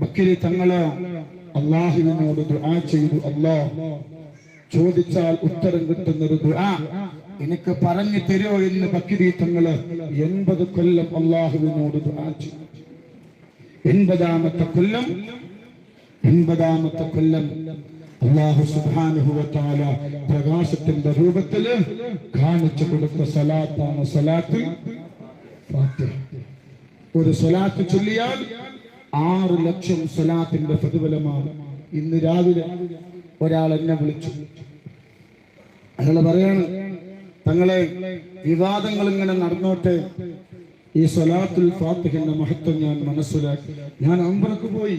Bakary തങ്ങൾ അള്ളാഹുവിനോട് ദുആ ചെയ്തു അല്ലോ. ചോദിച്ചാൽ ഉത്തരം കിട്ടുന്ന ഒരു ദുആ. എനിക്ക് പറഞ്ഞു തരുമോ എന്ന് ബക്കിരി തങ്ങൾ എൺപത് കൊല്ലം അള്ളാഹുവിനോട് ദുആ ചെയ്തു. എൺപതാമത്തെ കൊല്ലം എൺപതാമത്തെ കൊല്ലം അള്ളാഹു വ പ്രകാശത്തിന്റെ രൂപത്തിൽ കാണിച്ചു കൊടുത്ത സലാത്താണ് സലാത്ത് ഒരു സലാത്ത് ചൊല്ലിയാൽ ആറ് ലക്ഷം സലാത്തിന്റെ പ്രതിഫലമാണ്. ഇന്ന് രാവിലെ ഒരാൾ എന്നെ വിളിച്ചു. അയാൾ പറയാണ് തങ്ങളെ വിവാദങ്ങൾ ഇങ്ങനെ നടന്നോട്ടെ. ഈ സലാത്തുൽ ഫാത്തിഹിന്റെ മഹത്വം ഞാൻ മനസ്സിലാക്കി. ഞാൻ അമ്പ്രക്ക് പോയി.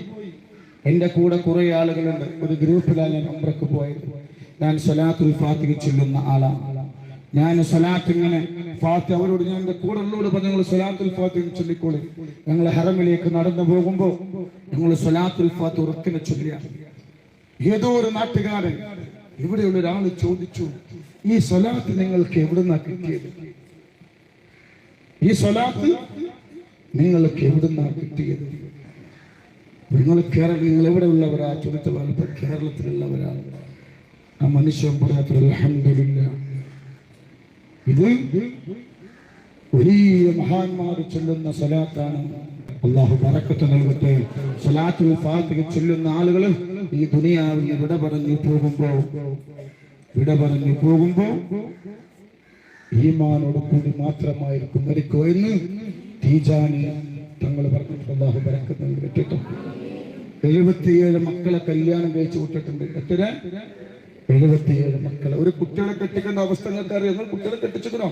എന്റെ കൂടെ കുറെ ആളുകളുണ്ട്. ഒരു ഗ്രൂപ്പിലാണ് ഞാൻ അമ്പ്രക്ക് പോയത്. ഞാൻ സലാത്തുൽ ഫാത്തിഹ ചൊല്ലുന്ന ആളാണ്. ഞാൻ സ്വലാത്ത് ഇങ്ങനെ ഫാത്തി അവരോട് ഞാൻ എന്റെ കൂടെ ഉള്ളോട് പറഞ്ഞു ഞങ്ങൾ സ്വലാത്തുൽ ഫാത്തി ചൊല്ലിക്കോളി. ഞങ്ങൾ ഹറമിലേക്ക് നടന്നു പോകുമ്പോൾ ഞങ്ങൾ സ്വലാത്തുൽ ഫാത്തി ഉറക്കിനെ ചൊല്ലിയാ ഏതോ ഒരു നാട്ടുകാരൻ ഇവിടെയുള്ള ഒരാൾ ചോദിച്ചു ഈ സ്വലാത്ത് നിങ്ങൾക്ക് എവിടുന്നാ കിട്ടിയത്? ഈ സ്വലാത്ത് നിങ്ങൾക്ക് എവിടുന്നാ കിട്ടിയത്? നിങ്ങൾ കേരള നിങ്ങൾ എവിടെ ഉള്ളവരാ ചോദിച്ചവരാണ് കേരളത്തിലുള്ളവരാണ്. ആ മനുഷ്യൻ പറയാത്ത അൽഹംദുലില്ലാ ഇത് വലിയ മഹാന്മാർ ചൊല്ലുന്ന സലാത്താണ് അള്ളാഹു പറക്കത്ത് നൽകട്ടെ. സലാത്തുൽ ഫാത്തിഹ ചൊല്ലുന്ന ആളുകൾ ഈ ദുനിയാവിൽ വിട പറഞ്ഞു പോകുമ്പോ വിട പറഞ്ഞു പോകുമ്പോ ഈമാനോട് കൂടി മാത്രമായിരിക്കും മരിക്കോ എന്ന് തീജാനി തങ്ങൾ പറഞ്ഞിട്ട് അള്ളാഹു പറക്കത്ത് നൽകട്ടെ എഴുപത്തിയേഴ് മക്കളെ കല്യാണം കഴിച്ചു വിട്ടിട്ടുണ്ട്. എത്ര? എഴുപത്തിയേഴ് മക്കളെ. ഒരു കുട്ടികളെ കെട്ടിക്കേണ്ട അവസ്ഥ നിങ്ങൾക്ക് അറിയാം നിങ്ങൾ കുട്ടികളെ കെട്ടിച്ചിക്കണോ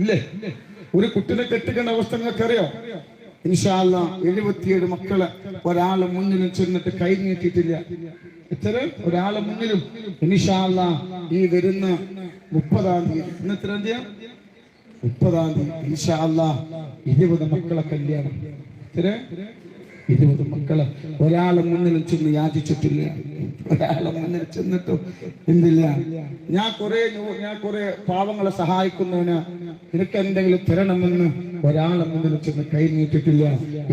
ഇല്ലേ? ഒരു കുട്ടിനെ കെട്ടിക്കേണ്ട അവസ്ഥ നിങ്ങൾക്ക് അറിയാം ഇൻഷാല്ല എഴുപത്തിയേഴ് മക്കളെ ഒരാളെ മുന്നിലും ചെന്നിട്ട് കൈ നീട്ടിയിട്ടില്ല. എത്ര ഒരാളെ മുന്നിലും. ഇൻഷാല്ല ഈ വരുന്ന മുപ്പതാം തീയതി. ഇന്ന് എത്ര തീയതി മുപ്പതാം തീയതി. ഇൻഷാല്ല ഇരുപത് മക്കളെ കല്യാണം. എത്ര ഇരുപത് മക്കൾ ഒരാളെ മുന്നിൽ ചെന്ന് യാചിച്ചിട്ടില്ല. ഒരാളെ മുന്നിൽ ചെന്നിട്ട് എന്തില്ല. ഞാൻ കുറെ ഞാൻ കുറെ പാവങ്ങളെ സഹായിക്കുന്നവന് നിനക്ക് എന്തെങ്കിലും തരണമെന്ന് ഒരാളെ മുന്നിൽ ചെന്ന് കൈ നീട്ടിട്ടില്ല.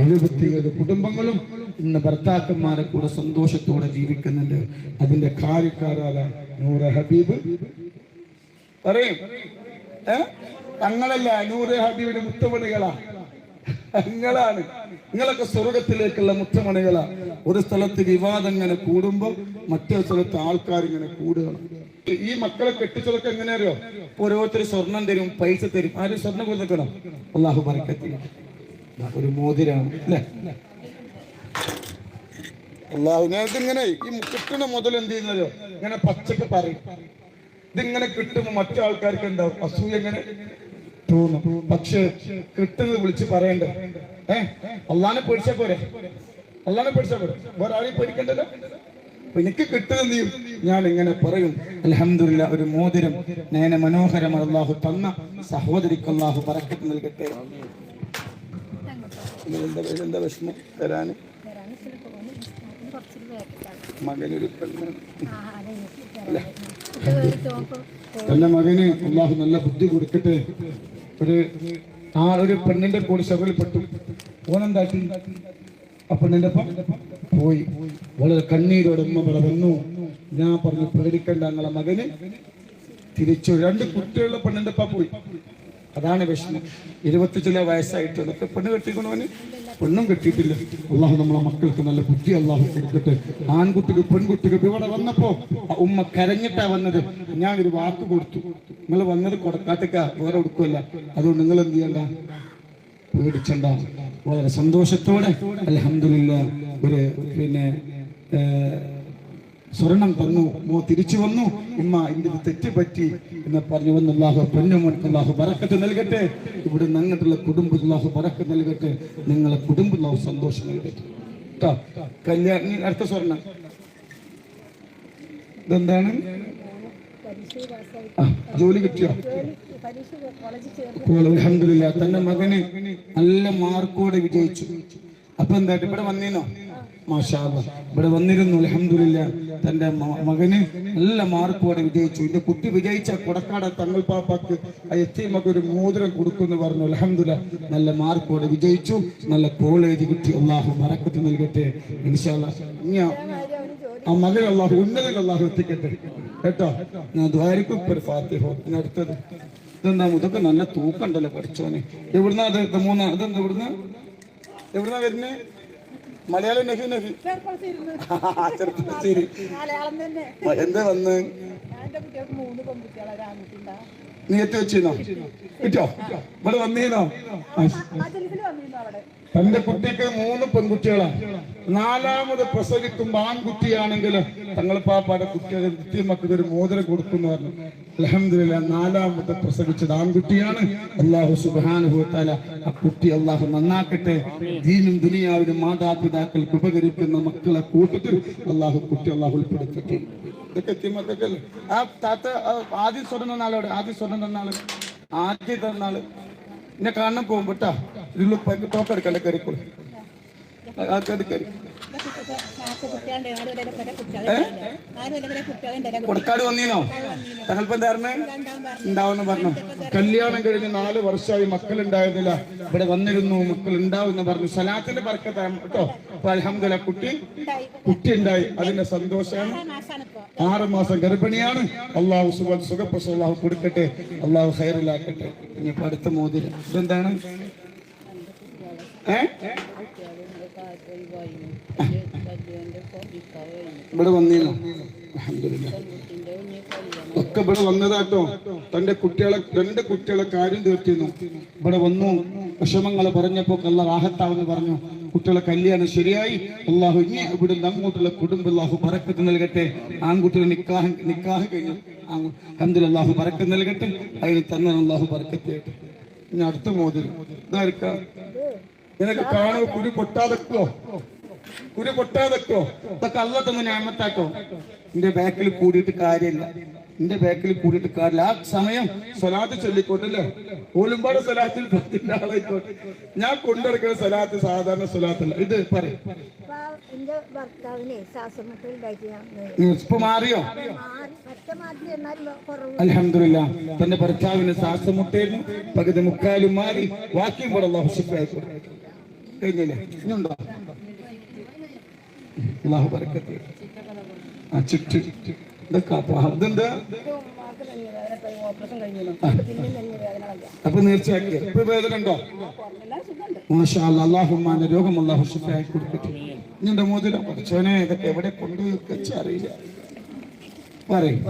എഴുപത്തിയേഴ് കുടുംബങ്ങളും ഇന്ന് ഭർത്താക്കന്മാരെ കൂടെ സന്തോഷത്തോടെ ജീവിക്കുന്നുണ്ട്. അതിന്റെ കാര്യക്കാരായ നൂറ് ഹബീബ്. പറയും. തങ്ങളല്ല നൂറ് ഹബീബിന്റെ മുത്തമണികളാ നിങ്ങളാണ്. നിങ്ങളൊക്കെ സ്വർഗത്തിലേക്കുള്ള മുറ്റമണികളാണ് ഒരു സ്ഥലത്ത് വിവാദം ഇങ്ങനെ കൂടുമ്പോൾ മറ്റേ സ്ഥലത്ത് ആൾക്കാർ ഇങ്ങനെ കൂടുകയാണ്. ഈ മക്കളെ കെട്ടിച്ചതൊക്കെ എങ്ങനെ അറിയോ ഓരോരുത്തർ സ്വർണം തരും പൈസ തരും. ആരും സ്വർണം കൊടുക്കണം? അള്ളാഹു പറക്കത്തി ഒരു മോതിരാണ് അല്ലേ? അള്ളാഹു ഇങ്ങനെ ഈ കിട്ടണ മുതൽ എന്ത് ചെയ്യുന്നതോ ഇങ്ങനെ പച്ചക്ക് പറയും. ഇതിങ്ങനെ കിട്ടുമ്പോ മറ്റു ആൾക്കാർക്ക് എന്താ അസൂയ എങ്ങനെ? തോന്നും. പക്ഷെ കിട്ടുന്നത് വിളിച്ച് പറയണ്ട? ഏ? അള്ളാനെ പേടിച്ചാ പോരെ? അള്ളാനെ പേടിച്ചാ പോരെ? ആരെയും പേടിക്കണ്ടല്ലോ? എനിക്ക് കിട്ടുന്ന ഞാൻ ഇങ്ങനെ പറയും. അലഹമില്ല ഒരു മോതിരം നേനെ മനോഹരം അള്ളാഹു തന്ന സഹോദരിക്ക് അള്ളാഹു പറക്കത്ത് നൽകട്ടെ. എന്താ വിഷമം? തരാന് മകനൊരു പെണ്ണ്. തന്റെ മകന് അള്ളാഹു നല്ല ബുദ്ധി കൊടുക്കട്ടെ. ഒരു ആ ഒരു പെണ്ണിന്റെ കൂടെ ശകലപ്പെട്ടു ഓനെന്താക്കി? ആ പെണ്ണിന്റെ പോയി. വളരെ കണ്ണീരോടെ ഉമ്മ പറ വന്നു ഞാൻ പറഞ്ഞു പേടിക്കണ്ട ഞങ്ങളെ മകന്. തിരിച്ചു രണ്ട് കുട്ടികളുടെ പെണ്ണിന്റെ പോയി. അതാണ് വിഷമം. ഇരുപത്തി ചില വയസ്സായിട്ട് പെണ്ണ് കെട്ടിക്കണവന് പെണ്ണും കെട്ടിയിട്ടില്ല. അള്ളാഹു നമ്മളെ മക്കൾക്ക് നല്ല ബുദ്ധി അള്ളാഹു കൊടുത്തിട്ട് ആൺകുട്ടിക്ക് പെൺകുട്ടിക്ക് ഇവിടെ വന്നപ്പോ ഉമ്മ കരഞ്ഞിട്ടാ വന്നത്. ഒരു വാക്ക് കൊടുത്തു. നിങ്ങൾ വന്നത് കൊടുക്കാത്തക്ക വേറെ കൊടുക്കുമല്ല അതുകൊണ്ട് നിങ്ങൾ എന്ത് ചെയ്യണ്ട? പേടിച്ചണ്ട. വളരെ സന്തോഷത്തോടെ അലഹമില്ല ഒരു പിന്നെ സ്വർണം തന്നു മോ തിരിച്ചു വന്നു. ഇമ്മ ഇന്ത്യ തെറ്റ് പറ്റി എന്ന് പറഞ്ഞു വന്നുള്ളാഹു അള്ളാഹു ബറക്കത്ത് നൽകട്ടെ. ഇവിടെ ഞങ്ങളുടെ കുടുംബം അള്ളാഹു ബറക്കത്ത് നൽകട്ടെ. നിങ്ങളെ കുടുംബം അള്ളാഹു സന്തോഷം നൽകട്ടെ. കേട്ടോ കല്യാണം അടുത്ത സ്വർണം. ഇതെന്താണ്? ജോലി കിട്ടിയോ? അൽഹംദുലില്ലാ തന്റെ മകന് നല്ല മാർക്കോടെ വിജയിച്ചു. അപ്പൊ എന്താ ഇവിടെ വന്നീനോ? മാഷാ അല്ലാ. ഇവിടെ വന്നിരുന്നു അലഹമില്ല തന്റെ മ- മകന് നല്ല മാർക്കോടെ വിജയിച്ചു. എന്റെ കുട്ടി വിജയിച്ച കൊടക്കാട് തങ്ങൾ പാപ്പാക്ക് ആ ഒരു മോതിരം കൊടുക്കുമെന്ന് പറഞ്ഞു. അലഹമില്ല നല്ല മാർക്കോടെ വിജയിച്ചു. നല്ല കോളേജ് കിട്ടി. അള്ളാഹു മറക്കത്ത് നൽകട്ടെ. ഇൻഷാല്ലാ ആ- മകൻ അള്ളാഹു ഉന്നതൻ അള്ളാഹു എത്തിക്കട്ടെ. കേട്ടോ? ഞാൻ ദ്വാരിക്കും ഇപ്പൊ ഒരു അടുത്തത്. ഇതെന്താ ഇതൊക്കെ നല്ല തൂക്കണ്ടല്ലോ പഠിച്ചോനെ എവിടുന്നാ അത്? മൂന്നാ അതെന്താ ഇവിടുന്ന്? എവിടുന്നാ വരുന്നേ? മലയാളം നഹി നഹി. ചെറുപ്പശ്ശേരി എന്താ വന്ന്? നീ എത്തി വെച്ചിരുന്നോ കിട്ടോ? ഇവിടെ വന്നീനോ? അവിടെ. തന്റെ കുട്ടിക്ക് മൂന്ന് പെൺകുട്ടികളാണ് നാലാമത് പ്രസവിക്കുമ്പോ ആൺകുട്ടിയാണെങ്കിൽ തങ്ങൾ പാപ്പാടെ കുട്ടികൾ കുട്ടി മക്കൾക്ക് ഒരു മോതിരം കൊടുക്കുന്നു പറഞ്ഞു. അലഹമില്ല നാലാമത് പ്രസവിച്ചത് ആൺകുട്ടിയാണ്. അള്ളാഹു സുബാനുഭവത്താല ആ കുട്ടി അള്ളാഹു നന്നാക്കട്ടെ. ദീനും ദുനിയാവിനും മാതാപിതാക്കൾ ഉപകരിക്കുന്ന മക്കളെ കൂട്ടത്തിൽ അള്ളാഹു കുട്ടി അള്ളാഹു ഉൾപ്പെടുത്തട്ടെ. ഇതൊക്കെ എത്തിമക്കല്ലേ ആ താത്ത ആദ്യം സ്വർണം തന്നാളോട് ആദ്യം സ്വർണം തന്നാൾ? ആദ്യം തന്നാൾ? എന്നെ കാണാൻ പോകുമ്പോട്ടാ ഇതിലുള്ള തോക്കെടുക്കല്ലേ കയറിക്കോളൂ. ആ കയറി. കൊടക്കാട് വന്നീനോ? എന്തായിരുന്നു? ഉണ്ടാവുന്ന പറഞ്ഞു. കല്യാണം കഴിഞ്ഞ് നാല് വർഷമായി മക്കൾ ഉണ്ടായിരുന്നില്ല ഇവിടെ വന്നിരുന്നു മക്കൾ ഉണ്ടാവുന്ന പറഞ്ഞു. സലാത്തിന്റെ പറക്കത്ത കേട്ടോ? അപ്പൊ അലഹമ്മദ കുട്ടി ഉണ്ടായി. കുട്ടി ഉണ്ടായി അതിന്റെ സന്തോഷമാണ്. ആറ് മാസം ഗർഭിണിയാണ്. അള്ളാഹു സുഖ സുഖപ്രസവം അള്ളാഹു കൊടുക്കട്ടെ. അള്ളാഹു ഹൈറിലാക്കട്ടെ ഇനി അടുത്ത മോതിരം. ഇതെന്താണ്? ഏ? ഇവിടെ അൽഹംദുലില്ലാ. ഒക്കെ ഇവിടെ വന്നതാട്ടോ. തന്റെ കുട്ടികളെ രണ്ട് കുട്ടികളെ കാര്യം തീർത്തിരുന്നു. ഇവിടെ വന്നു. വിഷമങ്ങൾ പറഞ്ഞപ്പോ കള്ള റാഹത്താവെന്ന് പറഞ്ഞു. കുട്ടികളെ കല്യാണം ശരിയായി. അള്ളാഹു ഇനി ഇവിടുന്ന് അങ്ങോട്ടുള്ള കുടുംബം അള്ളാഹു പറക്കത്ത് നൽകട്ടെ. ആൺകുട്ടികളെ നിക്കാഹ് നിക്കാഹ് കഴിഞ്ഞു. കന്തിൽ അള്ളാഹു പറക്കത്ത് നൽകട്ടെ. അതിന് തന്നെ അള്ളാഹു പറക്കത്ത് ചെയ്യട്ടെ ഇനി അടുത്ത മോതിരം. ഇതായിരിക്കാം നിനക്ക് കാണോ കുരു പൊട്ടാതെക്കോ കുരു പൊട്ടാതെക്കോ ഇതൊക്കെ അല്ല തന്നെ ഞാമത്താക്കോ. എന്റെ ബാക്കിൽ കൂടിയിട്ട് കാര്യമില്ല. എന്റെ ബാക്കിൽ കൂടിയിട്ട് കാര്യമില്ല. ആ സമയം സ്വലാത്ത് ചൊല്ലിക്കോട്ടല്ലേ ഓലുമ്പാട് സ്വലാത്തിൽ പത്തിന്റെ ആളായിക്കോട്ടെ. ഞാൻ കൊണ്ടിറക്കുന്ന സ്വലാത്ത് സാധാരണ സ്വലാത്തല്ല. ഇത് പറയും. ഇപ്പൊ മാറിയോ? അലഹമില്ല തന്റെ ഭർത്താവിന് ശ്വാസം മുട്ടായിരുന്നു പകുതി മുക്കാലും മാറി. വാക്യം കൂടെ അള്ളാഹു കഴിഞ്ഞില്ലേ ഇനിയുണ്ടോ? അള്ളാഹു ബർക്കത്ത് ആ ചുറ്റ്. അപ്പൊ തീർച്ചയാക്കി ഇപ്പൊ വേദന മാഷാ രോഗം ഷിഫായി കൊടുക്കട്ടെ നിന്റെ മോതിരം? പഠിച്ചോനെ ഇതൊക്കെ എവിടെ കൊണ്ടുപോയി അറിയില്ല. പറയും.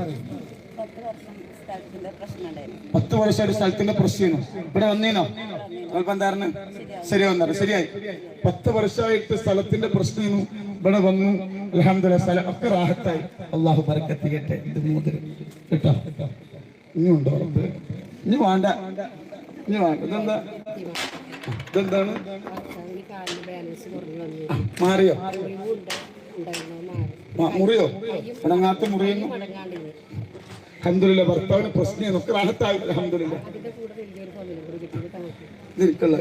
വർഷം ഒരു പത്ത് സ്ഥലത്തിന്റെ പ്രശ്നം ഇവിടെ വന്നീനോ? എന്തായിരുന്നു ശരി വന്നാറ് ശരിയായി. പത്ത് വർഷമായിട്ട് സ്ഥലത്തിന്റെ പ്രശ്നം ഇവിടെ വന്നു. അലഹമ്മദ സ്ഥലം ഒക്കെ റാഹത്തായി. അള്ളാഹു പറക്കെത്തിക്കട്ടെ ഇത് മോതിരം കേട്ടോ? ഇനി ഉണ്ടോ ഉറപ്പ്? ഇനി വേണ്ട. ഇനി വേണ്ട. ഇതെന്താ? ഇതെന്താണ്? മാറിയോ? മുറിയോ? ഉണങ്ങാത്ത മുറിയുന്നു. അഹമ്മദില്ല ഭർത്താവിന് പ്രശ്നം ഒക്കെ റാഹത്തായി അഹമ്മദില്ല ഇതിരിക്കുള്ള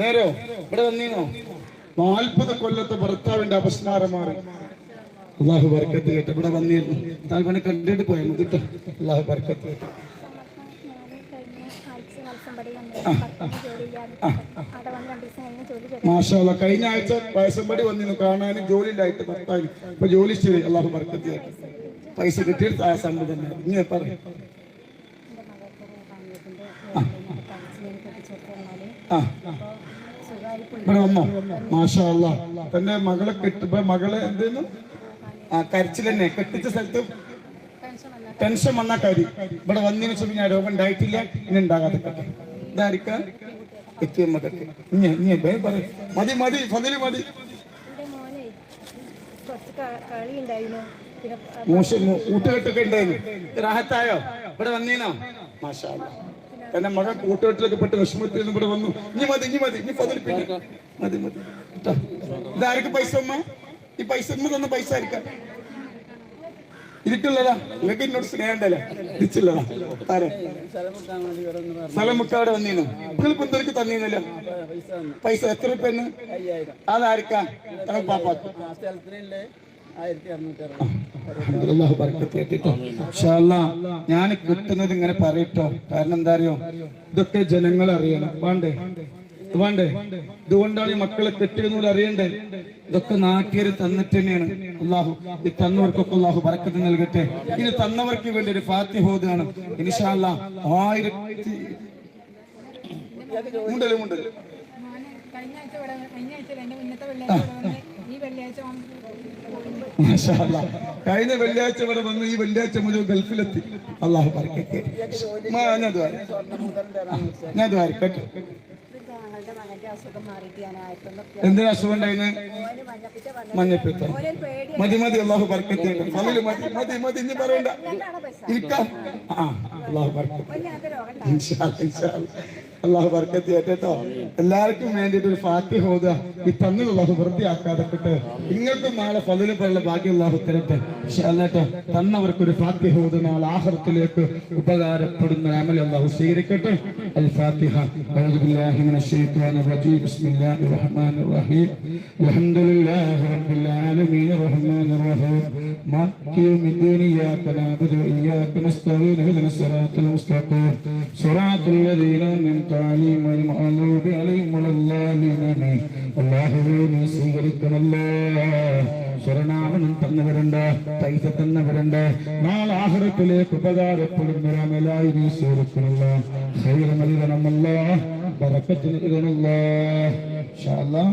നേരോ? ഇവിടെ വന്നീനോ? നാൽപ്പത് കൊല്ലത്തെ ഭർത്താവിന്റെ അപസ്മാരം മാറി. അള്ളാഹു ബർക്കത്ത് കേട്ടോ ഇവിടെ വന്നിരുന്നു താൽപ്പനെ കണ്ടിട്ട് പോയാൽ മതി കേട്ടോ. അള്ളാഹു ബർക്കത്ത് കേട്ട്. മാഷാ അല്ലാ. കഴിഞ്ഞ ആഴ്ച വയസ്സമ്പടി വന്നിരുന്നു. കാണാനും ജോലി ഉണ്ടായിട്ട് ഭർത്താവിന്. ഇപ്പൊ ജോലി ചെയ്തു അള്ളാഹു ബർക്കത്ത് കേട്ട് പൈസ കിട്ടിയിട്ട് ആ സംഭവം തന്നെ. ഇങ്ങനെ പറയും ഇവിടെ വന്നോ. തന്റെ മകളെ കെട്ടി മകളെ എന്തേന്നു? ആ കരച്ചിൽ തന്നെ. കെട്ടിച്ച സ്ഥലത്ത് ടെൻഷൻ വന്ന കരി. ഇവിടെ വന്നതിന് ശേഷം ഞാൻ രോഗം ഉണ്ടായിട്ടില്ല. ഇനി ഉണ്ടാകാതെ ഇതായിരിക്കാം? എത്തിയ മകൾക്ക് നീ ഇനി വേഗം പറയ്. മതി മതി ഫതിൽ മതി. കൂട്ടുകെട്ടൊക്കെ ഉണ്ടായിരുന്നു. രാഹത്തായോ ഇവിടെ വന്നീനോ? മാഷാ. തന്റെ മകൻ കൂട്ടുകെട്ടിലൊക്കെ പെട്ട് വിഷമത്തിൽ നിന്ന് ഇവിടെ വന്നു. ഇനി മതി ഇനി മതി ഇനി പിന്നെ. മതി മതി. ഇതാർക്ക് പൈസ അമ്മ ഈ പൈസ തന്ന പൈസ ആയിരിക്കാം. ഇരിക്കുള്ളതാ നിങ്ങൾക്ക് എന്നോട് സ്നേഹണ്ടല്ലോ തന്നീനല്ലോ? പൈസ എത്ര ചെയ്യട്ടെ. ഇൻഷാ അല്ലാ, ഞാൻ കിട്ടുന്നത് ഇങ്ങനെ പറയട്ടോ. കാരണം എന്താ അറിയോ? ഇതൊക്കെ ജനങ്ങൾ അറിയണം വേണ്ടേ? വേണ്ടേ? ഇതുകൊണ്ടാണ് ഈ മക്കളെ തെറ്റിയെന്നൂല അറിയണ്ടേ? ഇതൊക്കെ നാട്ടിയര് തന്നിട്ട് തന്നെയാണ്. അള്ളാഹു ഈ തന്നവർക്കൊക്കെ അള്ളാഹു ബറക്കത്ത് നൽകട്ടെ. ഇനി തന്നവർക്ക് വേണ്ടി ഒരു ഫാത്തി ഹോദാണ് ഇനിഷാല്ല ആയിരത്തി കഴിഞ്ഞ വെള്ളിയാഴ്ച ഇവിടെ വന്ന് ഈ വെള്ളിയാഴ്ച മുതൽ ഗൾഫിലെത്തി. അള്ളാഹു ദ്വാര. ഞാൻ ദ്വാരക്കട്ടെ ഞങ്ങളുടെ മകന്റെ അസുഖം മാറിയിട്ട് ഞാൻ ആയിരത്തൊന്ന് എന്തിനാ അസുഖം വന്ന മഞ്ഞപ്പിത്ത. മതി മതി അള്ളാഹു ബർക്കത്ത് ഫലിൽ മതി മതി മതി ഇനി പറയണ്ട. ഇരിക്കാം. ആ അള്ളാഹു ബർക്കത്ത് ഇൻഷാ. അള്ളാഹു ബർക്കത്ത് കേട്ടോ എല്ലാവർക്കും വേണ്ടിയിട്ട് ഒരു ഫാത്തി ഹോദ ഈ തന്നു അള്ളാഹു വൃത്തിയാക്കാതെ കിട്ടെ നിങ്ങൾക്കും നാളെ ഫലില് പോലുള്ള ഭാഗ്യം അള്ളാഹു തരട്ടെ ഇൻഷാ അല്ലാ കേട്ടോ തന്നവർക്ക് ഒരു ഫാത്തി ഹോദ നാളെ ആഹ്റത്തിലേക്ക് ഉപകാരപ്പെടുന്ന അമൽ അള്ളാഹു സ്വീകരിക്കട്ടെ അൽ ഫാത്തിഹ أعوذ بالله من الشيطان الرجيم بسم الله الرحمن الرحيم الحمد لله رب العالمين الرحمن الرحيم مالك يوم الدين إياك نعبد وإياك نستعين اهدنا الصراط المستقيم صراط الذين أنعمت عليهم غير المغضوب عليهم ولا الضالين آمين അല്ലാഹുവേ നീ സ്വീകരിക്കണമല്ലോ ശരണാമനം തന്നവരുണ്ട് പൈസ തന്നവരുണ്ട് നാളെ ആഹ്റത്തിലേക്ക് ഉപകാരപ്പെടുന്ന ഒരമലായി നീ സ്വീകരിക്കണമല്ലോ ഹൈറ നൽകണമല്ലോ ബറക്കത്ത് നൽകണമല്ലോ ഇൻഷാ അല്ലാ